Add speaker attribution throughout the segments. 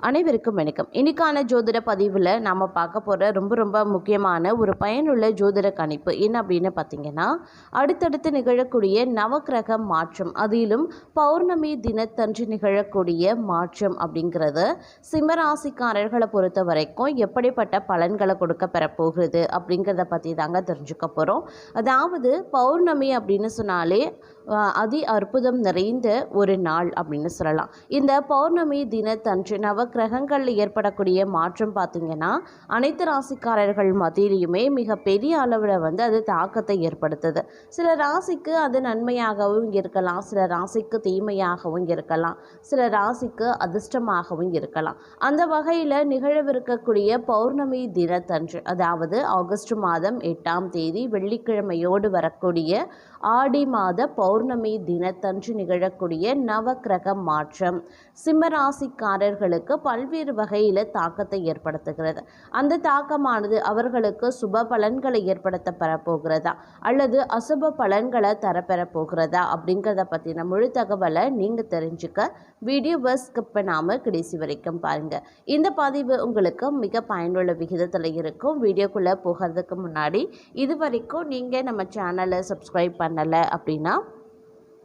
Speaker 1: அனைவருக்கும் வணக்கம். இன்னைக்கான ஜோதிட பதிவில் நாம் பார்க்க போகிற ரொம்ப ரொம்ப முக்கியமான ஒரு பயனுள்ள ஜோதிட கணிப்பு என்ன அப்படின்னு பார்த்தீங்கன்னா அடுத்தடுத்து நிகழக்கூடிய நவக்கிரக மாற்றம் அதிலும் பௌர்ணமி தினத்தன்று நிகழக்கூடிய மாற்றம் அப்படிங்கிறது சிம்மராசிக்காரர்களை பொறுத்த வரைக்கும் எப்படிப்பட்ட பலன்களை கொடுக்க பெறப்போகிறது அப்படிங்கிறத பற்றி தாங்க தெரிஞ்சுக்க போகிறோம் அதாவது பௌர்ணமி அப்படின்னு சொன்னாலே அதி அற்புதம் நிறைந்த ஒரு நாள் அப்படின்னு சொல்லலாம். இந்த பௌர்ணமி தினத்தன்று நவக்கிரகங்களில் ஏற்படக்கூடிய மாற்றம் பார்த்திங்கன்னா அனைத்து ராசிக்காரர்கள் மத்தியிலையுமே மிகப்பெரிய அளவில் வந்து அது தாக்கத்தை ஏற்படுத்துது. சில ராசிக்கு அது நன்மையாகவும் இருக்கலாம் சில ராசிக்கு தீமையாகவும் இருக்கலாம் சில ராசிக்கு அதிர்ஷ்டமாகவும் இருக்கலாம். அந்த வகையில் நிகழவிருக்கக்கூடிய பௌர்ணமி தினத்தன்று அதாவது ஆகஸ்ட் மாதம் எட்டாம் தேதி வெள்ளிக்கிழமையோடு வரக்கூடிய ஆடி மாத பௌர்ணமி தினத்தன்று நிகழக்கூடிய நவக்கிரக மாற்றம். சிம்மராசிக்காரர்களுக்கு பல்வேறு வகையில் தாக்கத்தை ஏற்படுத்துகிறது. அந்த தாக்கமானது அவர்களுக்கு சுப பலன்களை ஏற்படுத்த பெறப்போகிறதா? அல்லது அசுப பலன்களை தரப்பெறப் போகிறதா அப்படிங்கிறத பற்றின முழு தகவலை நீங்கள் தெரிஞ்சுக்க வீடியோவை ஸ்கிப் பண்ணாமல் கடைசி வரைக்கும் பாருங்கள் இந்த பதிவு உங்களுக்கு மிக பயனுள்ள விகிதத்தில் இருக்கும். வீடியோக்குள்ளே போகிறதுக்கு முன்னாடி இது வரைக்கும் நீங்கள் நம்ம சேனலை சப்ஸ்கிரைப் பண்ணலை அப்படின்னா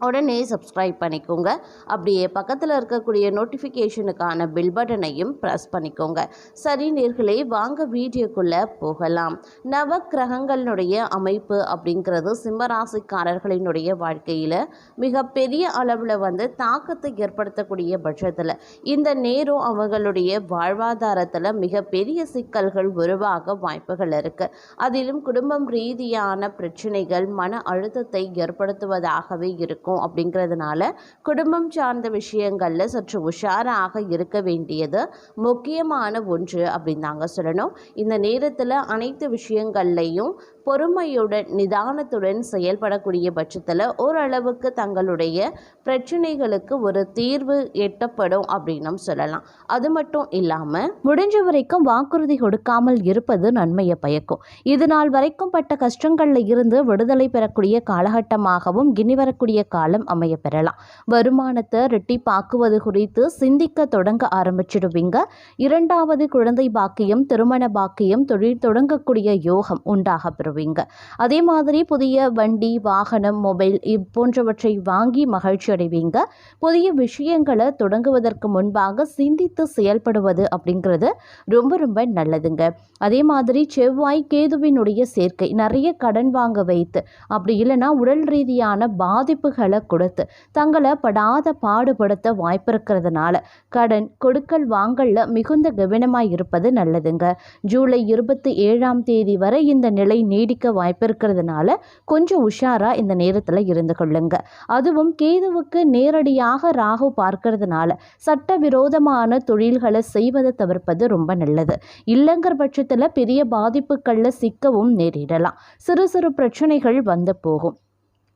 Speaker 1: உடனே சப்ஸ்கிரைப் பண்ணிக்கோங்க. அப்படியே பக்கத்தில் இருக்கக்கூடிய நோட்டிஃபிகேஷனுக்கான பில் பட்டனையும் ப்ரெஸ் பண்ணிக்கோங்க. சரி நேர்களே வாங்க வீடியோக்குள்ளே போகலாம். நவ கிரகங்களினுடைய அமைப்பு அப்படிங்கிறது சிம்மராசிக்காரர்களினுடைய வாழ்க்கையில் மிகப்பெரிய அளவில் வந்து தாக்கத்தை ஏற்படுத்தக்கூடிய பட்சத்தில் இந்த நேரம் அவங்களுடைய வாழ்வாதாரத்தில் மிகப்பெரிய சிக்கல்கள் உருவாக வாய்ப்புகள் இருக்குது அதிலும் குடும்பம் ரீதியான பிரச்சனைகள் மன அழுத்தத்தை ஏற்படுத்துவதாகவே இருக்கும். அப்படிங்கிறதுனால குடும்பம் சார்ந்த விஷயங்களில் சற்று உஷாராக இருக்க வேண்டியது முக்கியமான ஒன்று அப்படின்னு தாங்க சொல்லணும். இந்த நேரத்தில் அனைத்து விஷயங்கள்லையும் பொறுமையுடன் நிதானத்துடன் செயல்படக்கூடிய பட்சத்தில் ஓரளவுக்கு தங்களுடைய பிரச்சனைகளுக்கு ஒரு தீர்வு எட்டப்படும் அப்படின்னும் சொல்லலாம். அது மட்டும் இல்லாமல் முடிஞ்ச வரைக்கும் வாக்குறுதி கொடுக்காமல் இருப்பது நன்மையை பயக்கும். இது நாள் வரைக்கும் பட்ட கஷ்டங்களில் இருந்து விடுதலை பெறக்கூடிய காலகட்டமாகவும் இனி வரக்கூடிய காலம் அமைய பெறலாம். வருமானத்தை ரெட்டிப்பாக்குவது குறித்து சிந்திக்க தொடங்க ஆரம்பிச்சிடுவீங்க. இரண்டாவது குழந்தை பாக்கியம் திருமண பாக்கியம் தொழில் தொடங்கக்கூடிய யோகம் உண்டாக பெறுவீங்க அதே மாதிரி புதிய வண்டி வாகனம் மொபைல் இவ் போன்றவற்றை வாங்கி மகிழ்ச்சி அடைவீங்க. புதிய விஷயங்களை தொடங்குவதற்கு முன்பாக சிந்தித்து செயல்படுவது அப்படிங்கிறது ரொம்ப ரொம்ப நல்லதுங்க. அதே மாதிரி செவ்வாய் கேதுவினுடைய சேர்க்கை நிறைய கடன் வாங்க வைத்து அப்படி இல்லைன்னா உடல் ரீதியான பாதிப்புகளை கொடுத்து தங்களை படாத பாடுபடுத்த வாய்ப்பு இருக்கிறதுனால கடன் கொடுக்கல் வாங்கல்ல மிகுந்த கவனமாக இருப்பது நல்லதுங்க. ஜூலை இருபத்தி ஏழாம் தேதி வரை இந்த நிலை நீடிக்க வாய்ப்பு இருக்கிறதுனால கொஞ்சம் உஷாராக இந்த நேரத்தில் இருந்து கொள்ளுங்க. அதுவும் கேதுவுக்கு நேரடியாக ராகு பார்க்கறதுனால சட்டவிரோதமான தொழில்களை செய்வதை தவிர்ப்பது ரொம்ப நல்லது. இல்லைங்கிற பட்சத்தில் பெரிய பாதிப்புகளில் சிக்கவும் நேரிடலாம். சிறு சிறு பிரச்சனைகள் வந்து போகும்.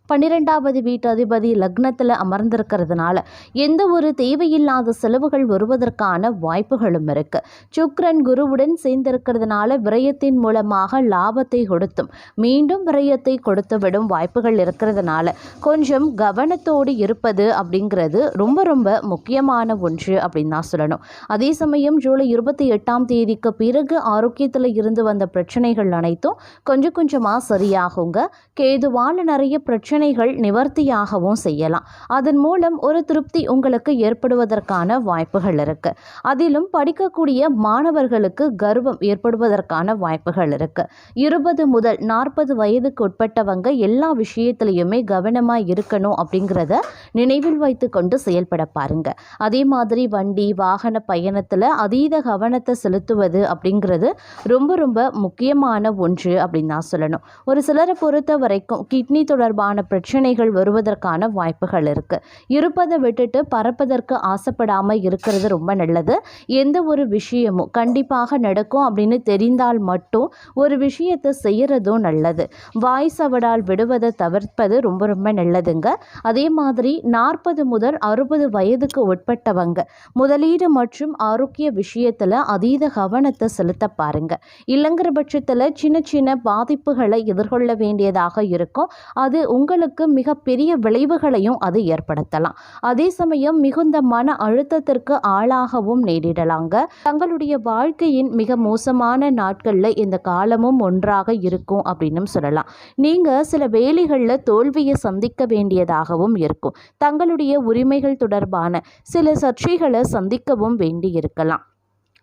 Speaker 1: பன்னிரெண்டாவது வீட்டு அதிபதி லக்னத்தில் அமர்ந்திருக்கிறதுனால எந்த ஒரு தேவையில்லாத செலவுகள் வருவதற்கான வாய்ப்புகளும் இருக்கு. சுக்ரன் குருவுடன் சேர்ந்திருக்கிறதுனால விரயத்தின் மூலமாக லாபத்தை கொடுத்தும் மீண்டும் விரயத்தை கொடுத்து விடும் வாய்ப்புகள் இருக்கிறதுனால கொஞ்சம் கவனத்தோடு இருப்பது அப்படிங்கிறது ரொம்ப ரொம்ப முக்கியமான ஒன்று அப்படின்னு தான் சொல்லணும். அதே சமயம் ஜூலை இருபத்தி எட்டாம் தேதிக்கு பிறகு ஆரோக்கியத்தில் இருந்து வந்த பிரச்சனைகள் அனைத்தும் கொஞ்சம் கொஞ்சமாக சரியாகுங்க. கேதுவால் நிறைய பிரச்சனை பிரச்சனைகள் நிவர்த்தியாகவும் செய்யலாம். அதன் மூலம் ஒரு திருப்தி உங்களுக்கு ஏற்படுவதற்கான வாய்ப்புகள் இருக்கு. அதிலும் படிக்கக்கூடிய மாணவர்களுக்கு கர்வம் ஏற்படுவதற்கான வாய்ப்புகள் இருக்கு. இருபது முதல் நாற்பது வயதுக்கு உட்பட்டவங்க எல்லா விஷயத்திலையுமே கவனமாக இருக்கணும் அப்படிங்கிறத நினைவில் வைத்து கொண்டு செயல்பட பாருங்க. அதே மாதிரி வண்டி வாகன பயணத்தில் அதீத கவனத்தை செலுத்துவது அப்படிங்கிறது ரொம்ப ரொம்ப முக்கியமான ஒன்று அப்படின்னு தான் சொல்லணும். ஒரு சிலரை பொறுத்த வரைக்கும் கிட்னி தொடர்பான பிரச்சனைகள் வருவதற்கான வாய்ப்புகள் இருக்குது இருப்பதை விட்டுட்டு பறப்பதற்கு ஆசைப்படாமல் இருக்கிறது ரொம்ப நல்லது. எந்த ஒரு விஷயமும் கண்டிப்பாக நடக்கும் அப்படின்னு தெரிந்தால் மட்டும் ஒரு விஷயத்தை செய்கிறதும் நல்லது. வாய் சவடால் விடுவதை தவிர்ப்பது ரொம்ப ரொம்ப நல்லதுங்க. அதே மாதிரி நாற்பது முதல் அறுபது வயதுக்கு உட்பட்டவங்க முதலீடு மற்றும் ஆரோக்கிய விஷயத்தில் அதீத கவனத்தை செலுத்த பாருங்க. இல்லைங்கிற பட்சத்தில் சின்ன சின்ன பாதிப்புகளை எதிர்கொள்ள வேண்டியதாக இருக்கும். அது உங்கள் உங்களுக்கு மிகப்பெரிய விளைவுகளையும் அது ஏற்படுத்தலாம். அதே சமயம் மிகுந்த மன அழுத்தத்திற்கு ஆளாகவும் நேரிடலாங்க. தங்களுடைய வாழ்க்கையின் மிக மோசமான நாட்களில் இந்த காலமும் ஒன்றாக இருக்கும் அப்படின்னு சொல்லலாம். நீங்கள் சில வேலைகளில் தோல்வியை சந்திக்க வேண்டியதாகவும் இருக்கும். தங்களுடைய உரிமைகள் தொடர்பான சில சர்ச்சைகளை சந்திக்கவும் வேண்டி இருக்கலாம்.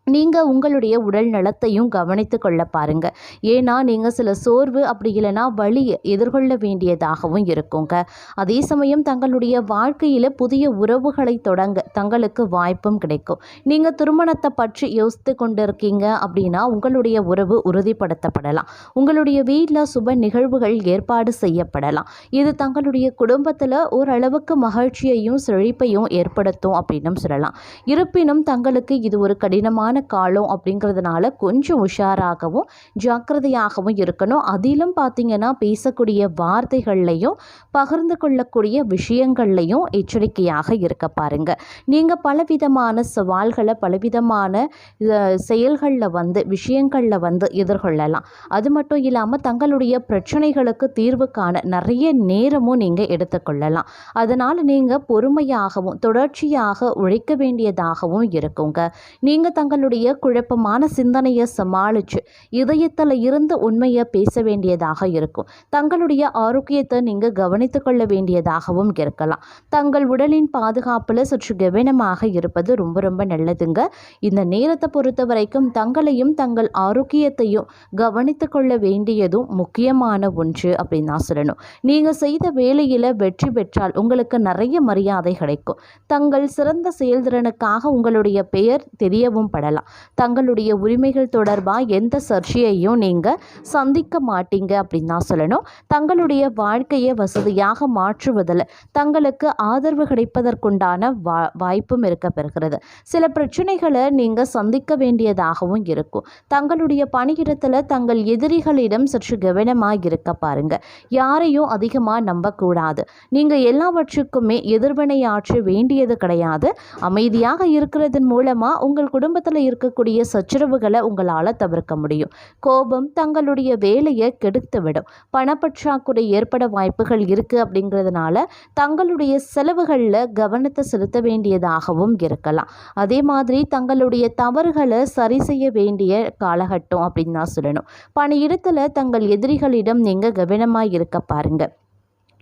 Speaker 1: நீங்கள் உங்களுடைய உடல் நலத்தையும் கவனித்து கொள்ள பாருங்க. ஏன்னா நீங்கள் சில சோர்வு அப்படி இல்லைன்னா வழியை எதிர்கொள்ள வேண்டியதாகவும் இருக்குங்க. அதே சமயம் தங்களுடைய வாழ்க்கையில் புதிய உறவுகளை தொடங்க தங்களுக்கு வாய்ப்பும் கிடைக்கும். நீங்கள் திருமணத்தை பற்றி யோசித்து கொண்டு இருக்கீங்க அப்படின்னா உங்களுடைய உறவு உறுதிப்படுத்தப்படலாம். உங்களுடைய வீட்டில் சுப நிகழ்வுகள் ஏற்பாடு செய்யப்படலாம். இது தங்களுடைய குடும்பத்தில் ஓரளவுக்கு மகிழ்ச்சியையும் செழிப்பையும் ஏற்படுத்தும் அப்படின்னு சொல்லலாம். இருப்பினும் தங்களுக்கு இது ஒரு கடினமான காலம் அப்படிங்கிறதுனால கொஞ்சம் உஷாராகவும் ஜாக்கிரதையாகவும் இருக்கணும். அதிலும் பார்த்தீங்கன்னா பேசக்கூடிய வார்த்தைகள்லையும் பகிர்ந்து கொள்ளக்கூடிய விஷயங்கள்லையும் எச்சரிக்கையாக இருக்க பாருங்க. நீங்கள் பலவிதமான சவால்களை பலவிதமான செயல்களில் வந்து விஷயங்களில் வந்து எதிர்கொள்ளலாம். அது மட்டும் இல்லாமல் தங்களுடைய பிரச்சனைகளுக்கு தீர்வு காண நிறைய நேரமும் நீங்கள் எடுத்துக்கொள்ளலாம். அதனால் நீங்கள் பொறுமையாகவும் தொடர்ச்சியாக உழைக்க வேண்டியதாகவும் இருக்குங்க. நீங்கள் தங்களுடைய குழப்பமான சிந்தனையை சமாளித்து இதயத்தில் இருந்து உண்மையை பேச வேண்டியதாக இருக்கும். தங்களுடைய ஆரோக்கியத்தை நீங்கள் கவனித்து கொள்ள வேண்டியதாகவும் இருக்கலாம். தங்கள் உடலின் பாதுகாப்பில் சற்று கவனமாக இருப்பது ரொம்ப ரொம்ப நல்லதுங்க. இந்த நேரத்தை பொறுத்த வரைக்கும் தங்களையும் தங்கள் ஆரோக்கியத்தையும் கவனித்து கொள்ள வேண்டியதும் முக்கியமான ஒன்று அப்படின்னு தான் சொல்லணும். நீங்கள் செய்த வேலையில் வெற்றி பெற்றால் உங்களுக்கு நிறைய மரியாதை கிடைக்கும். தங்கள் சிறந்த செயல்திறனுக்காக உங்களுடைய பெயர் தெரியவும் படலாம். தங்களுடைய உரிமைகள் தொடர்பாக எந்த சர்ச்சையையும் நீங்கள் சந்திக்க மாட்டீங்க அப்படின்னு தான் சொல்லணும். தங்களுடைய வாழ்க்கையை வசதியாக மாற்றுவதில் தங்களுக்கு ஆதரவு கிடைப்பதற்குண்டான வா வாய்ப்பும் இருக்க பெறுகிறது. சில பிரச்சனைகளை நீங்கள் சந்திக்க வேண்டியதாகவும் இருக்கும். தங்களுடைய பணியிடத்தில் தங்கள் எதிரிகளிடம் சற்று கவனமாக இருக்க பாருங்க. யாரையும் அதிகமாக நம்பக்கூடாது. நீங்கள் எல்லாவற்றுக்குமே எதிர்வினையாற்ற வேண்டியது கிடையாது. அமைதியாக இருக்கிறதன் மூலமாக உங்கள் குடும்பத்தில் இருக்கக்கூடிய சச்சரவுகளை உங்களால் தவிர்க்க முடியும். கோபம் தங்களுடைய வேலையை கெடுத்துவிடும். பணப்பற்றாக்குறை ஏற்பட வாய்ப்புகள் இருக்குது அப்படிங்கிறதுனால தங்களுடைய செலவுகளில் கவனத்தை செலுத்த வேண்டியதாகவும் இருக்கலாம். அதே மாதிரி தங்களுடைய தவறுகளை சரி செய்ய வேண்டிய காலகட்டம் அப்படின்னு தான் சொல்லணும். பணியிடத்தில் தங்கள் எதிரிகளிடம் நீங்கள் கவனமாக இருக்க பாருங்கள்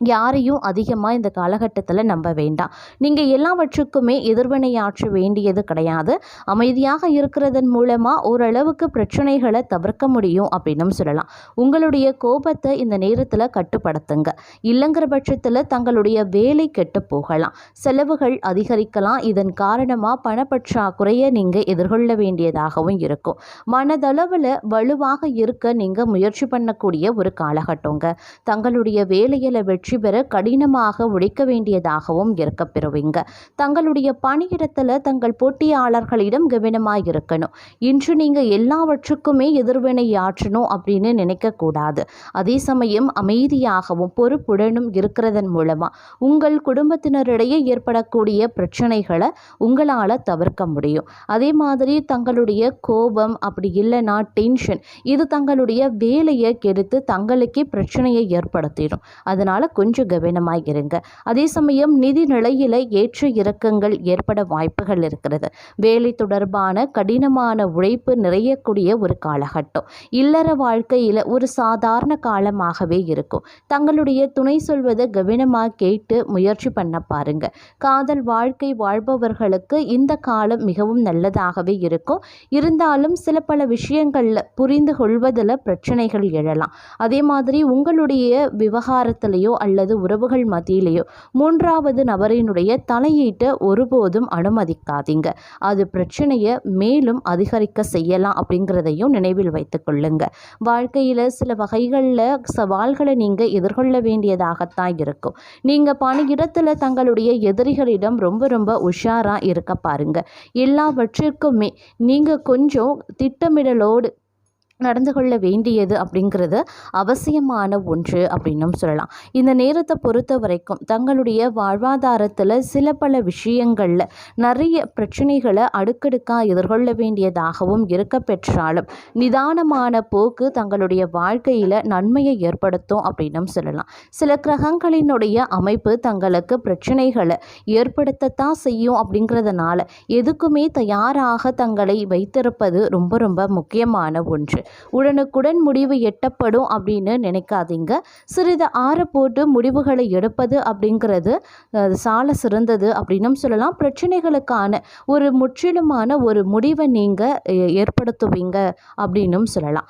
Speaker 1: யாரையும் அதிகமாக இந்த காலகட்டத்தில் நம்ப வேண்டாம். நீங்கள் எல்லாவற்றுக்குமே எதிர்வினையாற்ற வேண்டியது கிடையாது. அமைதியாக இருக்கிறதன் மூலமாக ஓரளவுக்கு பிரச்சனைகளை தவிர்க்க முடியும் அப்படின்னும் சொல்லலாம். உங்களுடைய கோபத்தை இந்த நேரத்தில் கட்டுப்படுத்துங்க. இல்லைங்கிற பட்சத்தில் தங்களுடைய வேலை கெட்டு போகலாம். செலவுகள் அதிகரிக்கலாம். இதன் காரணமாக பணப்பற்றாக்குறையை நீங்கள் எதிர்கொள்ள வேண்டியதாகவும் இருக்கும். மனதளவில் வலுவாக இருக்க நீங்கள் முயற்சி பண்ணக்கூடிய ஒரு காலகட்டங்க. தங்களுடைய வேலையில் வெற்றி வெற்றி பெற கடினமாக உழைக்க வேண்டியதாகவும் இருக்க பெறுவீங்க. தங்களுடைய பணியிடத்தில் தங்கள் போட்டியாளர்களிடம் கவனமாக இருக்கணும். இன்று நீங்கள் எல்லாவற்றுக்குமே எதிர்வினை ஆற்றணும் அப்படின்னு நினைக்கக்கூடாது அதே சமயம் அமைதியாகவும் பொறுப்புடனும் இருக்கிறதன் மூலமாக உங்கள் குடும்பத்தினரிடையே ஏற்படக்கூடிய பிரச்சனைகளை உங்களால் தவிர்க்க முடியும். அதே மாதிரி தங்களுடைய கோபம் அப்படி இல்லைன்னா டென்ஷன் இது தங்களுடைய வேலையை கெடுத்து தங்களுக்கே பிரச்சனையை ஏற்படுத்திடும். அதனால் கொஞ்சம் கவனமாக இருங்க. அதே சமயம் நிதி நிலையில் ஏற்ற இறக்கங்கள் ஏற்பட வாய்ப்புகள் இருக்கிறது. வேலை தொடர்பான கடினமான உழைப்பு நிறையக்கூடிய ஒரு காலகட்டம். இல்லற வாழ்க்கையில் ஒரு சாதாரண காலமாகவே இருக்கும். தங்களுடைய துணை சொல்வதை கவனமாக கேட்டு முயற்சி பண்ண பாருங்க. காதல் வாழ்க்கை வாழ்பவர்களுக்கு இந்த காலம் மிகவும் நல்லதாகவே இருக்கும். இருந்தாலும் சில பல விஷயங்களில் புரிந்து கொள்வதில் பிரச்சனைகள் எழலாம். அதே மாதிரி உங்களுடைய விவகாரத்திலேயோ அல்லது உறவுகள் மத்தியிலேயோ. மூன்றாவது நபரினுடைய தலையீட்டை ஒருபோதும் அனுமதிக்காதீங்க. அது பிரச்சனையை மேலும் அதிகரிக்க செய்யலாம் அப்படிங்கிறதையும் நினைவில் வைத்துக் கொள்ளுங்க. வாழ்க்கையில் சில வகைகளில் சவால்களை நீங்கள் எதிர்கொள்ள வேண்டியதாகத்தான் இருக்கும். நீங்கள் பணியிடத்தில் தங்களுடைய எதிரிகளிடம் ரொம்ப ரொம்ப உஷாராக இருக்க பாருங்க. எல்லாவற்றிற்குமே நீங்கள் கொஞ்சம் திட்டமிடலோடு நடந்து கொள்ள வேண்டியது அப்படிங்கிறது அவசியமான ஒன்று அப்படின்னும் சொல்லலாம். இந்த நேரத்தை பொறுத்த வரைக்கும் தங்களுடைய வாழ்வாதாரத்தில் சில பல விஷயங்களில் நிறைய பிரச்சனைகளை அடுக்கடுக்காக எதிர்கொள்ள வேண்டியதாகவும் இருக்க பெற்றாலும் நிதானமான போக்கு தங்களுடைய வாழ்க்கையில் நன்மையை ஏற்படுத்தும் அப்படின்னும் சொல்லலாம். சில கிரகங்களினுடைய அமைப்பு தங்களுக்கு பிரச்சனைகளை ஏற்படுத்தத்தான் செய்யும் அப்படிங்கிறதுனால எதுக்குமே தயாராக தங்களை வைத்திருப்பது ரொம்ப ரொம்ப முக்கியமான ஒன்று. உடனுக்குடன் முடிவு எட்டப்படும் அப்படின்னு நினைக்காதீங்க. சிறிது ஆற போட்டு முடிவுகளை எடுப்பது அப்படிங்கிறது சால சிறந்தது அப்படின்னும் சொல்லலாம். பிரச்சனைகளுக்கான ஒரு முற்றிலுமான ஒரு முடிவை நீங்கள் ஏற்படுத்துவீங்க அப்படின்னும் சொல்லலாம்.